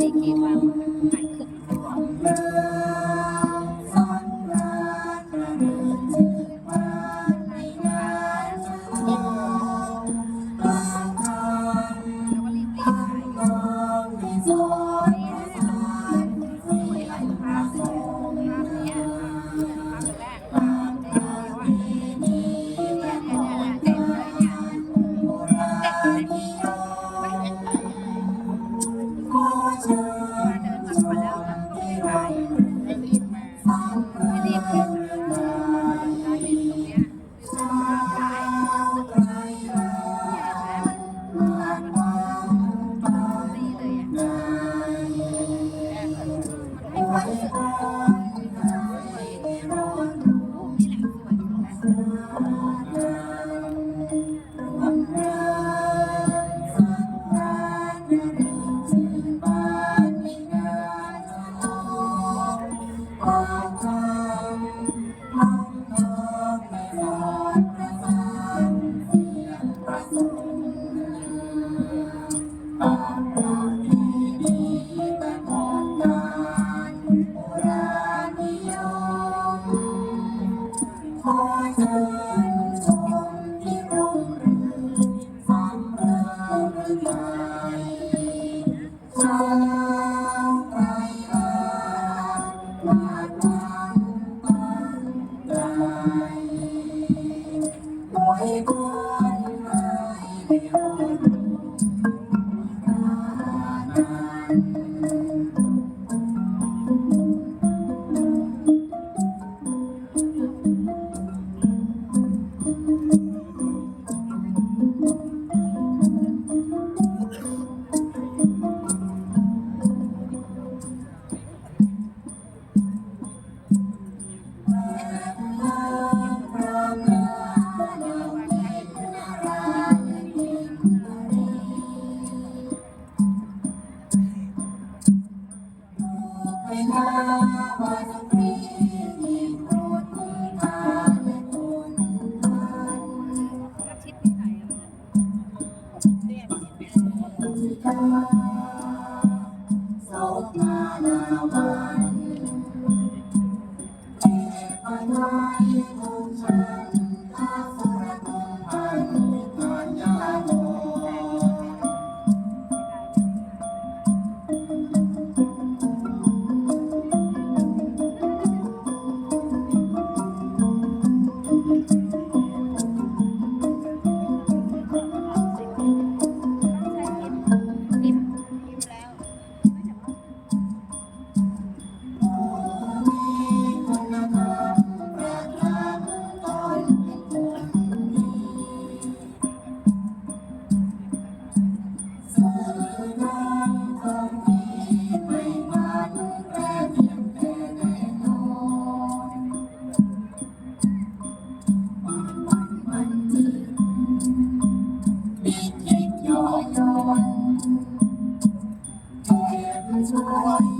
ไม่กี่วันหาขึ้นมาก่อนแล้วก็รีบรีบ I'm not ดอยนวลแอบชวน